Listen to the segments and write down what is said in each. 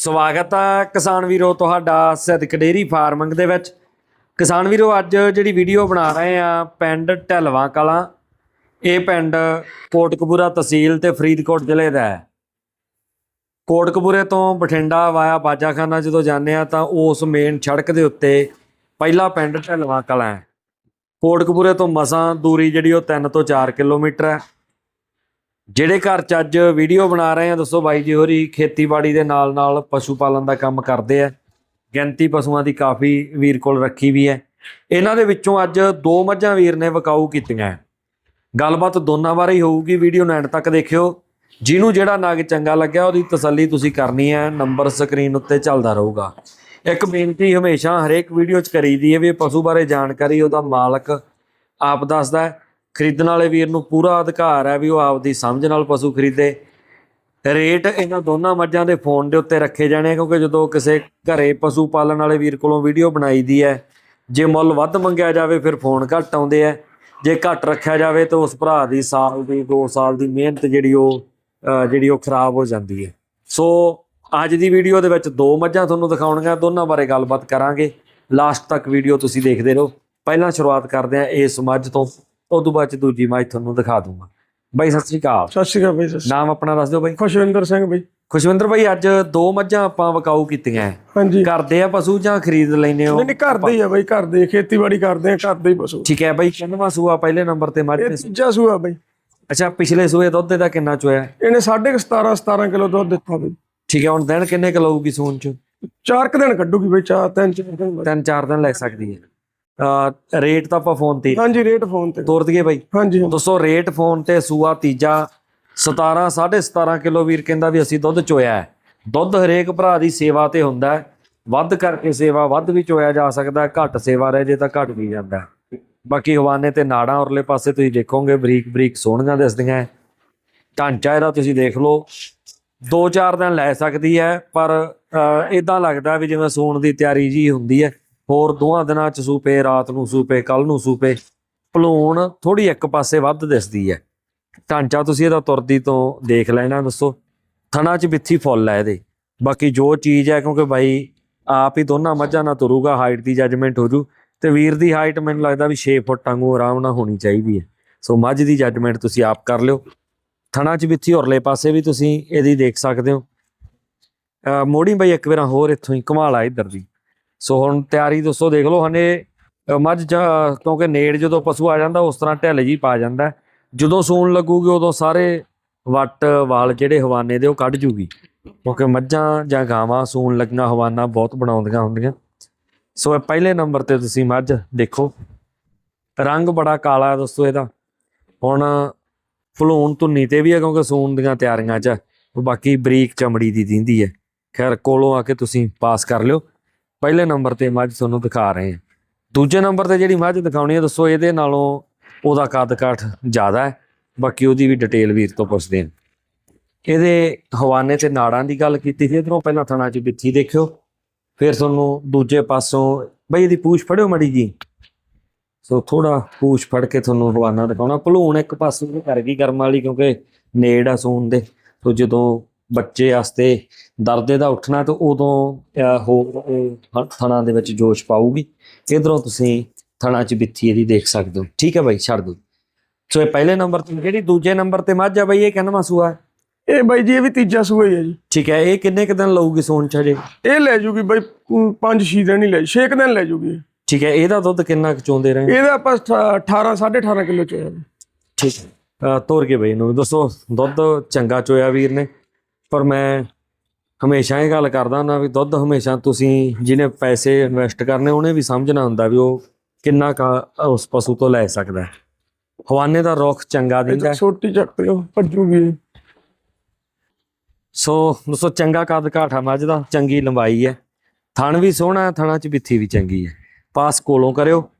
ਸਵਾਗਤ ਹੈ ਕਿਸਾਨ ਵੀਰੋ ਤੁਹਾਡਾ ਸਿੱਧਕ ਡੇਰੀ ਫਾਰਮਿੰਗ ਦੇ ਵਿੱਚ। ਕਿਸਾਨ ਵੀਰੋ, ਅੱਜ ਜਿਹੜੀ ਵੀਡੀਓ ਬਣਾ ਰਹੇ ਆ ਪਿੰਡ ਢਲਵਾ ਕਲਾਂ, ਇਹ ਪਿੰਡ ਕੋਟਕਪੂਰਾ ਤਹਿਸੀਲ ਤੇ ਫਰੀਦਕੋਟ ਜ਼ਿਲ੍ਹੇ ਦਾ ਹੈ। ਕੋਟਕਪੂਰੇ ਤੋਂ ਬਠਿੰਡਾ ਵਾਇਆ ਬਾਜਾਖਾਨਾ ਜਦੋਂ ਜਾਂਦੇ ਆ ਤਾਂ ਉਸ ਮੇਨ ਸੜਕ ਦੇ ਉੱਤੇ ਪਹਿਲਾ ਪਿੰਡ ਢਲਵਾ ਕਲਾਂ ਹੈ। ਕੋਟਕਪੂਰੇ ਤੋਂ ਮਸਾਂ ਦੂਰੀ ਜਿਹੜੀ ਉਹ 3 ਤੋਂ 4 ਕਿਲੋਮੀਟਰ ਹੈ। ਜਿਹੜੇ ਘਰ ਚ ਅੱਜ ਵੀਡੀਓ ਬਣਾ ਰਹੇ ਆ, ਦੱਸੋ ਬਾਈ ਜੀ ਹੋਰੀ, ਖੇਤੀਬਾੜੀ ਦੇ ਨਾਲ ਨਾਲ ਪਸ਼ੂ ਪਾਲਣ ਦਾ ਕੰਮ ਕਰਦੇ ਆ। ਗਿਣਤੀ ਪਸ਼ੂਆਂ ਦੀ ਕਾਫੀ ਵੀਰ ਕੋਲ ਰੱਖੀ ਵੀ ਹੈ। ਇਹਨਾਂ ਦੇ ਵਿੱਚੋਂ ਅੱਜ ਦੋ ਮੱਝਾਂ ਵੀਰ ਨੇ ਵਕਾਊ ਕੀਤੀਆਂ ਹੈ। ਗੱਲਬਾਤ ਦੋਨਾਂ ਬਾਰੇ ਹੀ ਹੋਊਗੀ ਵੀਡੀਓ ਨੂੰ ਐਂਡ ਤੱਕ ਦੇਖਿਓ। ਜਿਹਨੂੰ ਜਿਹੜਾ ਨਗ ਚੰਗਾ ਲੱਗਿਆ, ਉਹਦੀ ਤਸੱਲੀ ਤੁਸੀਂ ਕਰਨੀ ਹੈ ਨੰਬਰ ਸਕਰੀਨ ਉੱਤੇ ਚੱਲਦਾ ਰਹੂਗਾ। ਇੱਕ ਬੇਨਤੀ ਹਮੇਸ਼ਾ ਹਰੇਕ ਵੀਡੀਓ 'ਚ ਕਰੀਦੀ ਹੈ ਵੀ ਪਸ਼ੂ ਬਾਰੇ ਜਾਣਕਾਰੀ ਉਹਦਾ ਮਾਲਕ ਆਪ ਦੱਸਦਾ ਹੈ। ਖਰੀਦਣ ਵਾਲੇ ਵੀਰ ਨੂੰ ਪੂਰਾ ਅਧਿਕਾਰ ਹੈ ਵੀ ਉਹ ਆਪਦੀ ਸਮਝ ਨਾਲ ਪਸ਼ੂ ਖਰੀਦੇ। ਰੇਟ ਇਹਨਾਂ ਦੋਨਾਂ ਮੱਝਾਂ ਦੇ ਫੋਨ ਦੇ ਉੱਤੇ ਰੱਖੇ ਜਾਣੇ ਆ, ਕਿਉਂਕਿ ਜਦੋਂ ਕਿਸੇ ਘਰੇ ਪਸ਼ੂ ਪਾਲਣ ਵਾਲੇ ਵੀਰ ਕੋਲੋਂ ਵੀਡੀਓ ਬਣਾਈ ਦੀ ਹੈ, ਜੇ ਮੁੱਲ ਵੱਧ ਮੰਗਿਆ ਜਾਵੇ ਫਿਰ ਫੋਨ ਘੱਟ ਆਉਂਦੇ ਆ। ਜੇ ਘੱਟ ਰੱਖਿਆ ਜਾਵੇ ਤਾਂ ਉਸ ਭਰਾ ਦੀ ਸਾਲ ਦੀ 2 ਸਾਲ ਦੀ ਮਿਹਨਤ ਜਿਹੜੀ ਉਹ ਜਿਹੜੀ ਉਹ ਖਰਾਬ ਹੋ ਜਾਂਦੀ ਹੈ। ਸੋ ਅੱਜ ਦੀ ਵੀਡੀਓ ਦੇ ਵਿੱਚ ਦੋ ਮੱਝਾਂ ਤੁਹਾਨੂੰ ਦਿਖਾਉਣੀਆਂ, ਦੋਨਾਂ ਬਾਰੇ ਗੱਲਬਾਤ ਕਰਾਂਗੇ। ਲਾਸਟ ਤੱਕ ਵੀਡੀਓ ਤੁਸੀਂ ਦੇਖਦੇ ਰਹੋ। ਪਹਿਲਾਂ ਸ਼ੁਰੂਆਤ ਕਰਦੇ ਹਾਂ ਇਸ ਮੱਝ ਤੋਂ। ਉਸ ਤੋਂ ਬਾਅਦ ਚ ਦੂਜੀ ਮੱਝ ਤੁਹਾਨੂੰ ਦਿਖਾ ਦੂੰਗਾ। ਬਾਈ ਸਤਿ ਸ੍ਰੀ ਅਕਾਲ। ਸਤਿ ਸ਼੍ਰੀ ਅਕਾਲ ਬਾਈ ਸਤਿ ਸ਼੍ਰੀ ਨਾਮ ਆਪਣਾ ਦੱਸ ਦਿਓ ਬਾਈ। ਅਕਾਲ ਖੁਸ਼ਵਿੰਦਰ ਸਿੰਘ ਬਾਈ। ਖੁਸ਼ਵਿੰਦਰ ਬਾਈ ਅੱਜ ਦੋ ਮੱਝਾਂ ਆਪਾਂ ਵਕਾਊ ਕੀਤੀਆਂ। ਹੈ। ਹਾਂਜੀ। ਕਰਦੇ ਆ ਪਸ਼ੂ ਜਾਂ ਖਰੀਦ ਲੈਨੇ ਹੋ? ਨਹੀਂ ਨਹੀਂ ਘਰ ਦੇ ਹੀ ਆ ਬਾਈ ਘਰ ਦੇ ਖੇਤੀਬਾੜੀ ਕਰਦੇ ਆ ਘਰ ਦੇ ਹੀ ਪਸ਼ੂ। ਠੀਕ ਹੈ ਬਾਈ ਕਿੰਨਵਾਂ ਸੂਆ ਪਹਿਲੇ ਨੰਬਰ ਤੇ ਮੱਝ ਇਹ ਤੇ ਤੀਜਾ ਸੂਆ ਬਾਈ। ਅੱਛਾ ਪਿਛਲੇ ਸੂਏ ਦੁੱਧ ਦਾ ਕਿੰਨਾ ਚੋਇਆ? ਇਹਨੇ 17.5 17 ਕਿਲੋ ਦੁੱਧ ਦਿੱਤਾ ਬਾਈ। ਠੀਕ ਹੈ ਹੁਣ ਦਿਨ ਕਿੰਨੇ ਕੁ ਲਊਗੀ ਸੂਣ ਚ? ਚਾਰ ਕੁ ਦਿਨ ਕੱਢੂਗੀ ਬਾਈ ਚਾਰ ਤਿੰਨ ਚਾਰ ਦਿਨ ਬਾਅਦ। ਤਿੰਨ ਚਾਰ ਦਿਨ ਲੈ ਸਕਦੀ ਹੈ। ਰੇਟ ਤਾਂ ਆਪਾਂ ਫੋਨ ਤੇ ਹਾਂਜੀ ਰੇਟ ਫੋਨ ਤੇ। ਤੋਰ ਦਈਏ ਬਾਈ? ਹਾਂਜੀ। ਦੋਸਤੋ ਰੇਟ ਫੋਨ ਤੇ ਸੂਆ ਤੀਜਾ 17 17.5 ਕਿਲੋ ਵੀਰ ਕਹਿੰਦਾ ਵੀ ਅਸੀਂ ਦੁੱਧ ਚੋਇਆ ਹੈ। ਦੁੱਧ ਹਰੇਕ ਭਰਾ ਦੀ ਸੇਵਾ ਤੇ ਹੁੰਦਾ ਹੈ। ਵੱਧ ਕਰਕੇ ਸੇਵਾ ਵੱਧ ਵੀ ਚੋਇਆ ਜਾ ਸਕਦਾ ਘੱਟ ਸੇਵਾ ਰਹੇ ਜੇ ਤਾਂ ਘੱਟ ਵੀ ਜਾਂਦਾ। ਬਾਕੀ ਹਵਾਨੇ ਤੇ ਨਾੜਾਂ ਉਰਲੇ ਪਾਸੇ ਤੁਸੀਂ ਦੇਖੋਗੇ ਬਰੀਕ ਬਰੀਕ ਸੋਹਣੀਆਂ ਦਿਸਦੀਆਂ। ਢਾਂਚਾ ਇਹਦਾ ਤੁਸੀਂ ਦੇਖ ਲਓ। 2-4 ਦਿਨ ਲੈ ਸਕਦੀ ਹੈ ਪਰ ਇਦਾਂ ਲੱਗਦਾ ਵੀ ਜਿਵੇਂ ਸੂਣ ਦੀ ਤਿਆਰੀ ਜੀ ਹੁੰਦੀ ਹੈ। ਹੋਰ ਦੋਹਾਂ ਦਿਨਾਂ ਚ ਸੂਪੇ, ਰਾਤ ਨੂੰ ਸੂਪੇ ਕੱਲ ਨੂੰ ਸੂਪੇ। ਭਲੂਣ ਥੋੜੀ ਇੱਕ ਪਾਸੇ ਵੱਧ ਦਿਸਦੀ ਹੈ। ਢਾਂਚਾ ਤੁਸੀਂ ਇਹਦਾ ਤੁਰਦੀ ਤੋਂ ਦੇਖ ਲੈਣਾ, ਦੱਸੋ। ਥਣਾ ਚ ਬਿੱਥੀ ਫੁੱਲ ਹੈ ਇਹਦੇ। ਬਾਕੀ ਜੋ ਚੀਜ਼ ਹੈ, ਕਿਉਂਕਿ ਬਾਈ ਆਪ ਹੀ ਦੋਨਾਂ ਮੱਝਾਂ ਨਾਲ ਤੁਰੂਗਾ ਹਾਈਟ ਦੀ ਜੱਜਮੈਂਟ ਹੋ ਜੂ। ਤੇ ਵੀਰ ਦੀ ਹਾਈਟ ਮੈਨੂੰ ਲੱਗਦਾ ਵੀ 6 ਫੁੱਟ ਵਾਂਗੂ ਆਰਾਮ ਨਾਲ ਹੋਣੀ ਚਾਹੀਦੀ ਹੈ। ਸੋ ਮੱਝ ਦੀ ਜੱਜਮੈਂਟ ਤੁਸੀਂ ਆਪ ਕਰ ਲਿਓ। ਥਣਾ ਚ ਬਿੱਥੀ ਉਰਲੇ ਪਾਸੇ ਵੀ ਤੁਸੀਂ ਇਹਦੀ ਦੇਖ ਸਕਦੇ ਹੋ। ਅਹ ਮੋੜੀ ਬਾਈ ਇੱਕ ਵਾਰ ਹੋਰ ਇੱਥੋਂ ਹੀ ਕਮਾਲ ਆ ਇੱਧਰ ਦੀ। ਸੋ ਹੁਣ ਤਿਆਰੀ ਦੋਸਤੋ ਦੇਖ ਲਓ ਹਨੇ ਅਹ ਮੱਝ ਜਾਂ- ਕਿਉਂਕਿ ਨੇੜ ਜਦੋਂ ਪਸ਼ੂ ਆ ਜਾਂਦਾ, ਉਸ ਤਰ੍ਹਾਂ ਢਿੱਲ ਜੀ ਪਾ ਜਾਂਦਾ ਜਦੋਂ ਸੂਣ ਲੱਗੂਗੀ, ਉਦੋਂ ਸਾਰੇ ਵੱਟ, ਵਾਲ ਜਿਹੜੇ ਹਵਾਨੇ ਦੇ, ਉਹ ਕੱਢ ਜੂਗੀ। ਕਿਉਂਕਿ ਮੱਝਾਂ ਜਾਂ ਗਾਵਾਂ ਸੂਣ ਲੱਗਣਾ ਹਵਾਨਾ ਬਹੁਤ ਬਣਾਉਂਦੀਆਂ ਹੁੰਦੀਆਂ। ਸੋ ਇਹ ਪਹਿਲੇ ਨੰਬਰ ਤੇ ਤੁਸੀਂ ਮੱਝ ਦੇਖੋ। ਰੰਗ ਬੜਾ ਕਾਲਾ ਦੋਸਤੋ ਇਹਦਾ। ਹੁਣ ਫਲੂਣ ਧੁੰਨੀ ਤੇ ਵੀ ਹੈ, ਕਿਉਂਕਿ ਸੂਣ ਦੀਆਂ ਤਿਆਰੀਆਂ 'ਚ ਬਾਕੀ ਬਰੀਕ ਚਮੜੀ ਦੀ ਦਿੰਦੀ ਹੈ। ਖੈਰ, ਕੋਲੋਂ ਆ ਕੇ ਤੁਸੀਂ ਪਾਸ ਕਰ ਲਿਓ। ਪਹਿਲੇ ਨੰਬਰ ਤੇ ਮੱਝ ਤੁਹਾਨੂੰ ਦਿਖਾ ਰਹੇ ਹਾਂ। ਦੂਜੇ ਨੰਬਰ ਤੇ ਜਿਹੜੀ ਮੱਝ ਦਿਖਾਉਣੀ ਹੈ, ਦੱਸੋ ਇਹਦੇ ਨਾਲੋਂ ਉਹਦਾ ਕੱਦ ਕਾਠ ਜ਼ਿਆਦਾ ਹੈ। ਬਾਕੀ ਉਹਦੀ ਵੀ ਡਿਟੇਲ ਵੀਰ ਤੋਂ ਪੁੱਛਦੇ ਹਾਂ। ਇਹਦੇ ਹਵਾਨੇ ਤੇ ਨਾੜਾਂ ਦੀ ਗੱਲ ਕੀਤੀ ਸੀ, ਇਧਰੋਂ ਪਹਿਲਾਂ ਥਣਾ 'ਚ ਬਿੱਥੀ ਦੇਖਿਓ। ਫਿਰ ਤੁਹਾਨੂੰ ਦੂਜੇ ਪਾਸੋਂ, ਬਈ ਇਹਦੀ ਪੂਛ ਫੜਿਓ ਮੜੀ ਜੀ। ਸੋ ਥੋੜਾ ਪੂਛ ਫੜ ਕੇ ਤੁਹਾਨੂੰ ਹਵਾਨਾ ਦਿਖਾਉਣਾ। ਭਲੂਣ ਇੱਕ ਪਾਸੇ ਨੂੰ ਕਰ ਗਈ ਗਰਮ ਵਾਲੀ, ਕਿਉਂਕਿ ਨੇੜ ਆ ਸੂਣ ਦੇ। ਸੋ ਜਦੋਂ ਬੱਚੇ ਵਾਸਤੇ ਦਰਦੇ ਦਾ ਉੱਠਣਾ ਤੇ ਉਦੋਂ ਹੋਰ ਥਣਾ ਦੇ ਵਿੱਚ ਜੋਸ਼ ਪਾਊਗੀ। ਇਧਰੋਂ ਤੁਸੀਂ ਥਣਾ 'ਚ ਬਿੱਥੀ ਇਹਦੀ ਦੇਖ ਸਕਦੇ ਹੋ। ਠੀਕ ਹੈ ਬਾਈ ਛੱਡ ਦਿਓ। ਸੋ ਇਹ ਪਹਿਲੇ ਨੰਬਰ ਤੇ ਜਿਹੜੀ ਦੂਜੇ ਨੰਬਰ ਤੇ ਮੱਝ ਆ ਬਾਈ ਇਹ ਕਿੰਨਵਾਂ ਸੂਆ ਹੈ? ਇਹ ਬਾਈ ਜੀ ਇਹ ਵੀ ਤੀਜਾ ਸੂਆ ਹੀ ਹੈ ਜੀ। ਠੀਕ ਹੈ ਇਹ ਕਿੰਨੇ ਕੁ ਦਿਨ ਲਊਗੀ ਸੂਣ ਚ ਹਜੇ? ਇਹ ਲੈ ਜੂਗੀ ਬਾਈ 5-6 ਦਿਨ ਹੀ ਲੈ 6 ਦਿਨ ਲੈ ਜੂਗੀ। ਠੀਕ ਹੈ ਇਹਦਾ ਦੁੱਧ ਕਿੰਨਾ ਕੁ ਚੋਂਦੇ ਰਹੇ? ਇਹਦਾ ਆਪਾਂ 18 18.5 ਕਿਲੋ ਚ ਹੋਇਆ ਠੀਕ ਹੈ। ਤੋਰ ਕੇ ਬਈ ਨੂੰ ਦੱਸੋ। ਦੁੱਧ ਚੰਗਾ ਚੋਇਆ ਵੀਰ ਨੇ। ਪਰ ਮੈਂ ਹਮੇਸ਼ਾ ਇਹ ਗੱਲ ਕਰਦਾ ਹੁੰਦਾ ਵੀ ਦੁੱਧ ਹਮੇਸ਼ਾ ਤੁਸੀਂ ਜਿਹਨੇ ਪੈਸੇ ਇਨਵੈਸਟ ਕਰਨੇ ਉਹਨੇ ਵੀ ਸਮਝਣਾ ਹੁੰਦਾ ਵੀ ਉਹ ਕਿੰਨਾ ਕਾ ਉਸ ਪਸ਼ੂ ਤੋਂ ਲੈ ਸਕਦਾ ਹੈ ਹਵਾਨੇ ਦਾ ਰੁੱਖ ਚੰਗਾ ਦਿੰਦਾ ਹੈ। ਛੋਟੀ ਚੱਕ ਲਿਓ ਭੱਜੂਗੀ। ਸੋ ਦੋਸਤੋ ਚੰਗਾ ਕੱਦ ਕਾਠਾ ਮੱਝ ਦਾ ਚੰਗੀ ਲੰਬਾਈ ਹੈ ਥਣ ਵੀ ਸੋਹਣਾ ਹੈ ਥਣਾ ਚ ਬਿੱਥੀ ਵੀ ਚੰਗੀ ਹੈ ਪਾਸ ਕੋਲੋਂ ਕਰਿਓ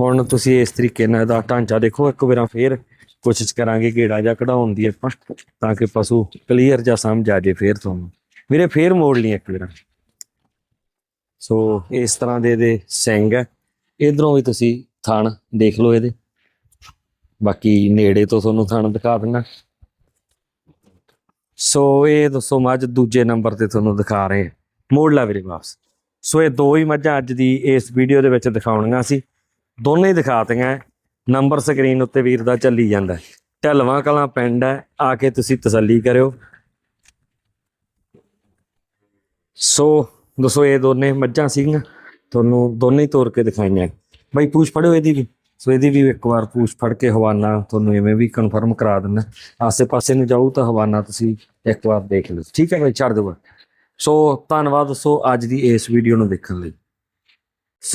ਹੁਣ ਤੁਸੀਂ ਇਸ ਤਰੀਕੇ ਨਾਲ ਇਹਦਾ ਢਾਂਚਾ ਦੇਖੋ ਇੱਕ ਵਾਰਾਂ ਫੇਰ ਕੋਸ਼ਿਸ਼ ਕਰਾਂਗੇ ਗੇੜਾ ਜਾਂ ਕਢਾਉਣ ਦੀ ਆਪਾਂ, ਤਾਂ ਕਿ ਪਸ਼ੂ ਕਲੀਅਰ ਜਾਂ ਸਮਝ ਆ ਜੇ ਫੇਰ ਤੁਹਾਨੂੰ। ਵੀਰੇ, ਫੇਰ ਮੋੜ ਲਈ ਇੱਕ ਵਾਰਾਂ। ਸੋ ਇਸ ਤਰ੍ਹਾਂ ਦੇ ਇਹਦੇ ਸਿੰਘ ਹੈ। ਇਧਰੋਂ ਵੀ ਤੁਸੀਂ ਥਣ ਦੇਖ ਲਓ ਇਹਦੇ। ਬਾਕੀ ਨੇੜੇ ਤੋਂ ਤੁਹਾਨੂੰ ਥਣ ਦਿਖਾ ਦਿੰਦਾ। ਸੋ ਇਹ ਦੱਸੋ ਮੱਝ ਦੂਜੇ ਨੰਬਰ ਤੇ ਤੁਹਾਨੂੰ ਦਿਖਾ ਰਹੇ ਹਾਂ। ਮੋੜ ਲਾ ਵੀਰੇ ਵਾਪਸ। ਸੋ ਇਹ ਦੋ ਹੀ ਮੱਝਾਂ ਅੱਜ ਦੀ ਇਸ ਵੀਡੀਓ ਦੇ ਵਿੱਚ ਦਿਖਾਉਣੀਆਂ ਸੀ। ਦੋਨੇ ਹੀ ਦਿਖਾਤੀਆਂ ਨੰਬਰ ਸਕਰੀਨ ਉੱਤੇ ਵੀਰ ਦਾ ਚੱਲੀ ਜਾਂਦਾ ਹੈ। ਕਲਾਂ ਪਿੰਡ ਹੈ, ਆ ਕੇ ਤੁਸੀਂ ਤਸੱਲੀ ਕਰਿਓ। ਸੋ ਦੱਸੋ, ਇਹ ਦੋਨੇ ਮੱਝਾਂ ਸੀਗੀਆਂ? ਤੁਹਾਨੂੰ ਦੋਨੇ ਹੀ ਤੋੜ ਕੇ ਦਿਖਾਈਆਂ। ਬਾਈ, ਪੂਛ ਫੜਿਓ ਇਹਦੀ ਵੀ। ਸੋ ਇਹਦੀ ਵੀ ਇੱਕ ਵਾਰ ਪੂਛ ਫੜ ਕੇ ਹਵਾਨਾ ਤੁਹਾਨੂੰ ਐਵੇਂ ਵੀ ਕਨਫਰਮ ਕਰਾ ਦਿੰਦਾ ਆਸੇ ਪਾਸੇ ਨੂੰ ਜਾਊ ਤਾਂ ਹਵਾਨਾ ਤੁਸੀਂ ਇੱਕ ਵਾਰ ਦੇਖ ਲਓ। ਠੀਕ ਹੈ ਬਾਈ, ਛੱਡ ਦਿਓ। ਸੋ ਧੰਨਵਾਦ, ਸੋ ਅੱਜ ਦੀ ਇਸ ਵੀਡੀਓ ਨੂੰ ਦੇਖਣ ਲਈ।